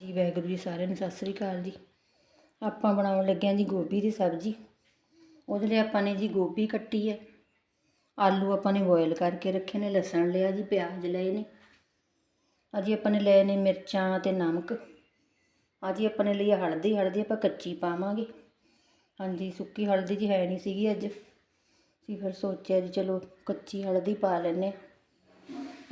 ਜੀ, ਵਾਹਿਗੁਰੂ ਜੀ ਸਾਰਿਆਂ ਨੂੰ ਸਤਿ ਸ੍ਰੀ ਅਕਾਲ ਜੀ। ਆਪਾਂ ਬਣਾਉਣ ਲੱਗੇ ਹਾਂ ਜੀ ਗੋਭੀ ਦੀ ਸਬਜ਼ੀ। ਉਹਦੇ ਲਈ ਆਪਾਂ ਨੇ ਜੀ ਗੋਭੀ ਕੱਟੀ ਹੈ। ਆਲੂ ਆਪਾਂ ਨੇ ਬੋਇਲ ਕਰਕੇ ਰੱਖੇ ਨੇ, ਲਸਣ ਲਿਆ ਜੀ, ਪਿਆਜ਼ ਲਏ ਨੇ। ਅਜੀ ਆਪਾਂ ਨੇ ਲਏ ਨੇ ਮਿਰਚਾਂ ਤੇ ਨਮਕ। ਅਜੀ ਆਪਾਂ ਨੇ ਲਈ ਹਲਦੀ ਹਲਦੀ ਆਪਾਂ ਕੱਚੀ ਪਾਵਾਂਗੇ। ਹਾਂਜੀ, ਸੁੱਕੀ ਹਲਦੀ ਜੀ ਹੈ ਨਹੀਂ ਸੀਗੀ ਅੱਜ। ਅਸੀਂ ਫਿਰ ਸੋਚਿਆ ਜੀ ਚਲੋ ਕੱਚੀ ਹਲਦੀ ਪਾ ਲੈਨੇ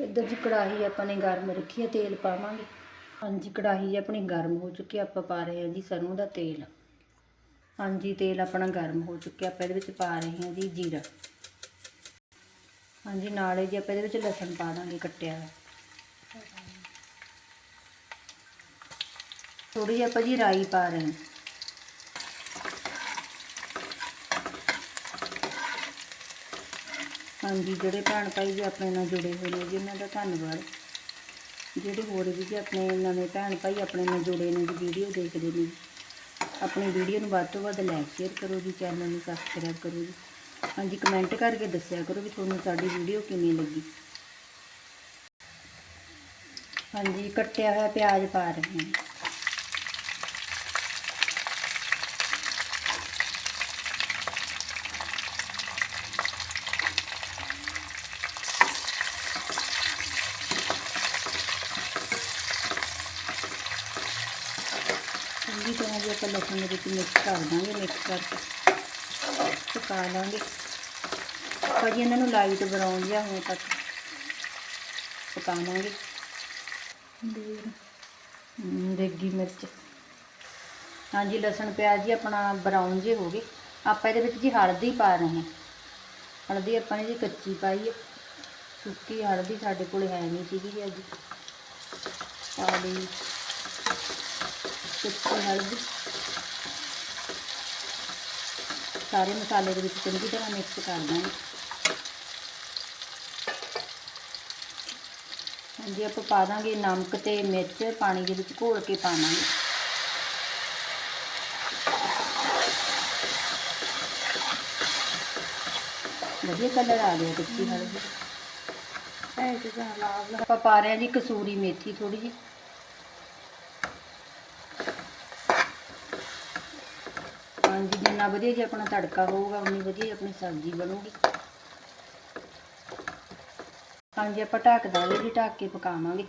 ਇੱਧਰ ਜੀ ਕੜਾਹੀ ਆਪਾਂ ਨੇ ਗਰਮ ਰੱਖੀ ਹੈ, ਤੇਲ ਪਾਵਾਂਗੇ। ਹਾਂਜੀ, ਕੜਾਹੀ ਆਪਣੀ ਗਰਮ ਹੋ ਚੁੱਕੀ ਆਪਾਂ ਪਾ ਰਹੇ ਹਾਂ ਜੀ ਸਰੋਂ ਦਾ ਤੇਲ। ਹਾਂਜੀ, ਤੇਲ ਆਪਣਾ ਗਰਮ ਹੋ ਚੁੱਕਿਆ, ਆਪਾਂ ਇਹਦੇ ਵਿੱਚ ਪਾ ਰਹੇ ਹਾਂ ਜੀ ਜੀਰਾ। ਹਾਂਜੀ, ਨਾਲੇ ਜੀ ਆਪਾਂ ਇਹਦੇ ਵਿੱਚ ਲਸਣ ਪਾ ਦਾਂਗੇ ਕੱਟਿਆ ਹੋਇਆ। ਥੋੜੀ ਜਿਹੀ ਆਪਾਂ ਜੀ ਰਾਈ ਪਾ ਰਹੇ ਹਾਂ। ਹਾਂਜੀ, ਜਿਹੜੇ ਭੈਣ ਭਾਈ ਜੀ ਆਪਣੇ ਨਾਲ ਜੁੜੇ ਹੋਏ ਨੇ ਜੀ, ਉਹਨਾਂ ਦਾ ਧੰਨਵਾਦ। ਜਿਹੜੇ ਹੋਰ ਵੀ ਜੀ ਆਪਣੇ ਨਵੇਂ ਭੈਣ ਭਾਈ ਆਪਣੇ ਨਾਲ ਜੁੜੇ ਨੇ ਜੀ ਵੀਡੀਓ ਦੇਖਦੇ ਨੇ, ਆਪਣੀ ਵੀਡੀਓ ਨੂੰ ਵੱਧ ਤੋਂ ਵੱਧ ਲਾਈਕ ਸ਼ੇਅਰ ਕਰੋ ਜੀ ਚੈਨਲ ਨੂੰ ਸਬਸਕ੍ਰਾਈਬ ਕਰੋ ਜੀ। ਹਾਂਜੀ ਕਮੈਂਟ ਕਰਕੇ ਦੱਸਿਆ ਕਰੋ ਵੀ ਤੁਹਾਨੂੰ ਸਾਡੀ ਵੀਡੀਓ ਕਿਵੇਂ ਲੱਗੀ। ਹਾਂਜੀ, ਕੱਟਿਆ ਹੋਇਆ ਪਿਆਜ਼ ਪਾ ਰਹੇ ਹਾਂ। ਚੰਗੀ ਤਰ੍ਹਾਂ ਜੀ ਆਪਾਂ ਲਸਣ ਦੇ ਵਿੱਚ ਮਿਕਸ ਕਰ ਦਾਂਗੇ ਮਿਕਸ ਕਰਕੇ ਪਕਾ ਲਾਂਗੇ। ਭਾਜੀ ਇਹਨਾਂ ਨੂੰ ਲਾਈਟ ਬਰਾਊਨ ਜਿਹਾ ਹੋਣ ਤੱਕ ਪਕਾਵਾਂਗੇ ਹਮ, ਦੇਗੀ ਮਿਰਚ। ਹਾਂਜੀ ਲਸਣ ਪਿਆਜ਼ ਜੀ ਆਪਣਾ ਬਰਾਊਨ ਜੇ ਹੋ ਗਏ। ਆਪਾਂ ਇਹਦੇ ਵਿੱਚ ਜੀ ਹਲਦੀ ਪਾ ਰਹੇ ਹਾਂ। ਹਲਦੀ ਆਪਾਂ ਨੇ ਜੀ ਕੱਚੀ ਪਾਈ ਹੈ ਸੁੱਕੀ ਹਲਦੀ ਸਾਡੇ ਕੋਲ ਹੈ ਨਹੀਂ ਸੀਗੀ ਜੀ ਅੱਜ। ਪਾ ਲਈ। ਕੱਚੀ ਹਲਦੀ। ਸਾਰੇ ਮਸਾਲੇ ਦੇ ਵਿੱਚ ਚੰਗੀ ਤਰ੍ਹਾਂ ਮਿਕਸ ਕਰ ਦਾਂਗੇ। ਹਾਂਜੀ ਆਪਾਂ ਪਾ ਦਾਂਗੇ ਨਮਕ ਤੇ ਮਿਰਚ ਪਾਣੀ ਦੇ ਵਿੱਚ ਘੋਲ ਕੇ ਪਾਵਾਂਗੇ। ਵਧੀਆ ਕਲਰ ਆ ਗਿਆ ਕੱਚੀ ਹਲਦੀ। ਐ ਤੇ ਲਾਲ ਆਪਾਂ ਪਾ ਰਹੇ ਹਾਂ ਜੀ ਕਸੂਰੀ ਮੇਥੀ ਥੋੜੀ ਜਿਹੀ। ਹਾਂਜੀ ਜਿੰਨਾ ਵਧੀਆ ਜੀ ਆਪਣਾ ਤੜਕਾ ਹੋਊਗਾ, ਉਨੀ ਵਧੀਆ ਜੀ ਆਪਣੀ ਸਬਜ਼ੀ ਬਣੂਗੀ। ਹਾਂਜੀ ਆਪਾਂ ਢੱਕ ਦਾਂਗੇ ਜੀ, ਢੱਕ ਕੇ ਪਕਾਵਾਂਗੇ।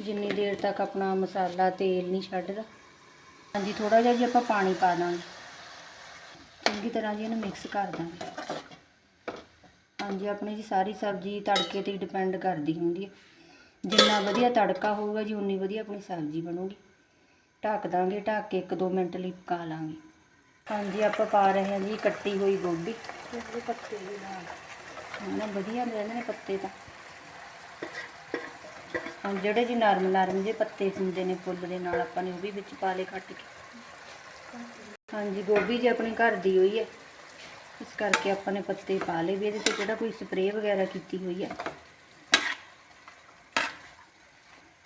ਜਿੰਨੀ ਦੇਰ ਤੱਕ ਆਪਣਾ ਮਸਾਲਾ ਤੇਲ ਨਹੀਂ ਛੱਡਦਾ। ਹਾਂਜੀ ਥੋੜਾ ਜਿਹਾ ਜੀ ਆਪਾਂ ਪਾਣੀ ਪਾ ਦਾਂਗੇ। ਚੰਗੀ ਤਰ੍ਹਾਂ ਜੀ ਇਹਨੂੰ ਮਿਕਸ ਕਰ ਦਾਂਗੇ। ਹਾਂਜੀ, ਆਪਣੀ ਜੀ ਸਾਰੀ ਸਬਜ਼ੀ ਤੜਕੇ ਤੇ ਡਿਪੈਂਡ ਕਰਦੀ ਹੁੰਦੀ ਹੈ। ਜਿੰਨਾ ਵਧੀਆ ਤੜਕਾ ਹੋਊਗਾ ਜੀ, ਉਨੀ ਵਧੀਆ ਆਪਣੀ ਸਬਜ਼ੀ ਬਣੂਗੀ। ਢੱਕ ਦਾਂਗੇ, ਢੱਕ ਕੇ 1-2 ਮਿੰਟ ਲਈ ਪਕਾ ਲਾਂਗੇ। ਹਾਂਜੀ ਆਪਾਂ ਪਾ ਰਹੇ ਹਾਂ ਜੀ ਕੱਟੀ ਹੋਈ ਗੋਭੀ। ਇਹਦੇ ਪੱਤੇ ਵੀ ਨਾਲ। ਨਾ ਵਧੀਆ ਰਹਿੰਦੇ ਨੇ ਪੱਤੇ ਤਾਂ। ਹਾਂ ਜਿਹੜੇ ਜੀ ਨਰਮ ਨਰਮ ਜੇ ਪੱਤੇ ਹੁੰਦੇ ਨੇ ਫੁੱਲ ਦੇ ਨਾਲ ਆਪਾਂ ਨੇ ਉਹ ਵੀ ਵਿੱਚ ਪਾ ਲਏ ਕੱਟ ਕੇ। ਹਾਂਜੀ ਗੋਭੀ ਜੀ ਆਪਣੀ ਘਰ ਦੀ ਹੋਈ ਹੈ। ਇਸ ਕਰਕੇ ਆਪਾਂ ਨੇ ਪੱਤੇ ਪਾ ਲਏ ਵੀ ਇਹਦੇ ਤੇ ਕਿਹੜਾ ਕੋਈ ਸਪਰੇਅ ਵਗੈਰਾ ਕੀਤੀ ਹੋਈ ਹੈ।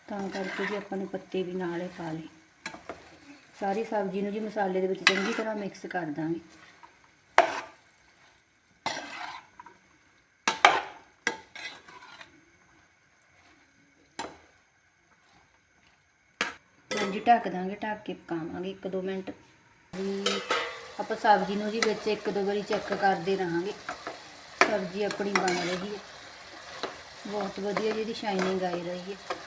ਤਾਂ ਕਰਕੇ ਜੀ ਆਪਾਂ ਨੇ ਪੱਤੇ ਵੀ ਨਾਲ ਪਾ ਲਏ। ਸਾਰੀ ਸਬਜ਼ੀ ਨੂੰ ਜੀ ਮਸਾਲੇ ਦੇ ਵਿੱਚ ਚੰਗੀ ਤਰ੍ਹਾਂ ਮਿਕਸ ਕਰ ਦਾਂਗੇ। ਹਾਂਜੀ, ਢੱਕ ਦਾਂਗੇ, ਢੱਕ ਕੇ ਪਕਾਵਾਂਗੇ 1-2 ਮਿੰਟ। ਵੀ ਆਪਾਂ ਸਬਜ਼ੀ ਨੂੰ ਜੀ ਵਿੱਚ ਇੱਕ ਦੋ ਵਾਰੀ ਚੈੱਕ ਕਰਦੇ ਰਹਾਂਗੇ। ਸਬਜ਼ੀ ਆਪਣੀ ਬਣ ਰਹੀ ਹੈ। ਬਹੁਤ ਵਧੀਆ ਜਿਹਦੀ ਸ਼ਾਈਨਿੰਗ ਆਈ ਰਹੀ ਹੈ।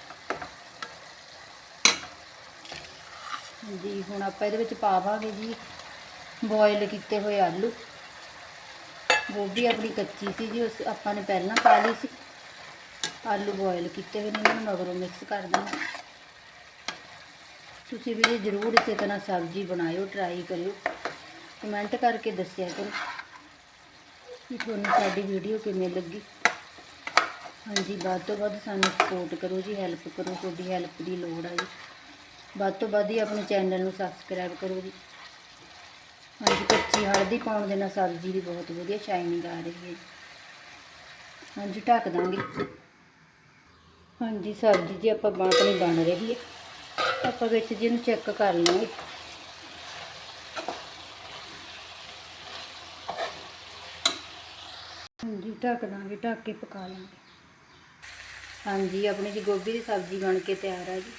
ਜੀ ਹੁਣ ਆਪਾਂ ਇਹਦੇ ਵਿੱਚ ਪਾਵਾਂਗੇ ਜੀ ਬੋਇਲ ਕੀਤੇ ਹੋਏ ਆਲੂ। ਗੋਭੀ ਆਪਣੀ ਕੱਚੀ ਸੀ ਜੀ, ਉਸ ਆਪਾਂ ਨੇ ਪਹਿਲਾਂ ਪਾ ਲਈ ਸੀ। ਆਲੂ ਬੋਇਲ ਕੀਤੇ ਹੋਏ ਨੇ, ਇਹਨਾਂ ਨੂੰ ਮਗਰੋਂ ਮਿਕਸ ਕਰ ਦਾਂਗੇ ਤੁਸੀਂ ਵੀ ਜੀ ਜ਼ਰੂਰ ਇਸੇ ਤਰ੍ਹਾਂ ਸਬਜ਼ੀ ਬਣਾਇਓ ਟਰਾਈ ਕਰਿਓ। ਕਮੈਂਟ ਕਰਕੇ ਦੱਸਿਆ ਕਰੋ ਕਿ ਤੁਹਾਨੂੰ ਸਾਡੀ ਵੀਡੀਓ ਕਿਵੇਂ ਲੱਗੀ। ਹਾਂਜੀ, ਵੱਧ ਤੋਂ ਵੱਧ ਸਾਨੂੰ ਸਪੋਰਟ ਕਰੋ ਜੀ ਹੈਲਪ ਕਰੋ, ਤੁਹਾਡੀ ਹੈਲਪ ਦੀ ਲੋੜ ਆ ਜੀ। ਵੱਧ ਤੋਂ ਵੱਧ ਹੀ ਆਪਣੇ ਚੈਨਲ ਨੂੰ ਸਬਸਕ੍ਰਾਈਬ ਕਰੋ ਜੀ। ਹਾਂਜੀ, ਕੱਚੀ ਹਲਦੀ ਪਾਉਣ ਦੇ ਨਾਲ ਸਬਜ਼ੀ ਦੀ ਬਹੁਤ ਵਧੀਆ ਸ਼ਾਈਨਿੰਗ ਆ ਰਹੀ ਹੈ। ਜੀ ਹਾਂਜੀ, ਢੱਕ ਦਾਂਗੇ। ਹਾਂਜੀ, ਸਬਜ਼ੀ ਜੀ ਆਪਾਂ ਬਣ- ਆਪਣੀ ਬਣ ਰਹੀ ਹੈ। ਆਪਾਂ ਵਿੱਚ ਜੀ ਇਹਨੂੰ ਚੈੱਕ ਕਰ ਲਾਂਗੇ। ਹਾਂਜੀ, ਢੱਕ ਦਾਂਗੇ, ਢੱਕ ਕੇ ਪਕਾ ਲਾਂਗੇ। ਹਾਂਜੀ, ਆਪਣੀ ਜੀ ਗੋਭੀ ਦੀ ਸਬਜ਼ੀ ਬਣ ਕੇ ਤਿਆਰ ਆ ਜੀ।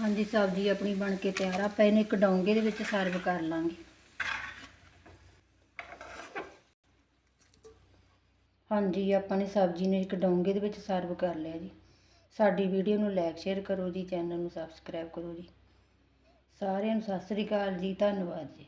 ਹਾਂਜੀ, ਸਬਜ਼ੀ ਆਪਣੀ ਬਣ ਕੇ ਤਿਆਰ ਆ। ਆਪਾਂ ਇਹਨੂੰ ਇੱਕ ਡੋਂਗੇ ਦੇ ਵਿੱਚ ਸਰਵ ਕਰ ਲਾਂਗੇ। ਹਾਂਜੀ, ਆਪਾਂ ਨੇ ਸਬਜ਼ੀ ਨੂੰ ਇੱਕ ਡੋਂਗੇ ਦੇ ਵਿੱਚ ਸਰਵ ਕਰ ਲਿਆ ਜੀ। ਸਾਡੀ ਵੀਡੀਓ ਨੂੰ ਲਾਈਕ ਸ਼ੇਅਰ ਕਰੋ ਜੀ। ਚੈਨਲ ਨੂੰ ਸਬਸਕ੍ਰਾਈਬ ਕਰੋ ਜੀ। ਸਾਰਿਆਂ ਨੂੰ ਸਤਿ ਸ੍ਰੀ ਅਕਾਲ ਜੀ। ਧੰਨਵਾਦ ਜੀ।